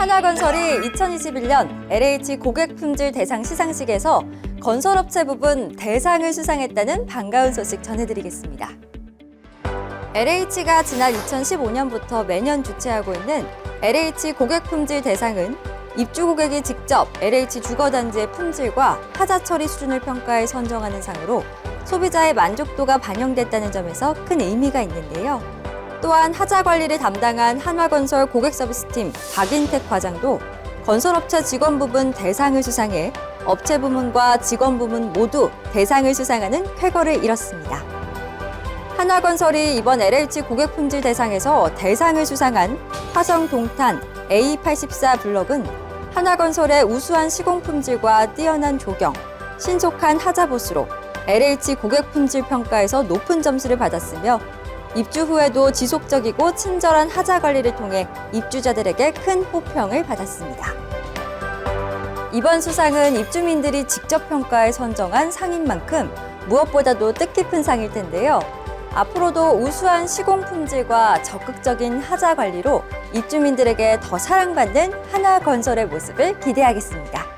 한화건설이 2021년 LH 고객품질 대상 시상식에서 건설업체 부분 대상을 수상했다는 반가운 소식 전해드리겠습니다. LH가 지난 2015년부터 매년 주최하고 있는 LH 고객품질 대상은 입주 고객이 직접 LH 주거단지의 품질과 하자 처리 수준을 평가해 선정하는 상으로 소비자의 만족도가 반영됐다는 점에서 큰 의미가 있는데요. 또한 하자 관리를 담당한 한화건설 고객서비스팀 박인택 과장도 건설업체 직원 부분 대상을 수상해 업체 부문과 직원 부문 모두 대상을 수상하는 쾌거를 이뤘습니다. 한화건설이 이번 LH 고객 품질 대상에서 대상을 수상한 화성 동탄 A84 블럭은 한화건설의 우수한 시공 품질과 뛰어난 조경, 신속한 하자 보수로 LH 고객 품질 평가에서 높은 점수를 받았으며 입주 후에도 지속적이고 친절한 하자 관리를 통해 입주자들에게 큰 호평을 받았습니다. 이번 수상은 입주민들이 직접 평가해 선정한 상인 만큼 무엇보다도 뜻깊은 상일 텐데요. 앞으로도 우수한 시공 품질과 적극적인 하자 관리로 입주민들에게 더 사랑받는 하나 건설의 모습을 기대하겠습니다.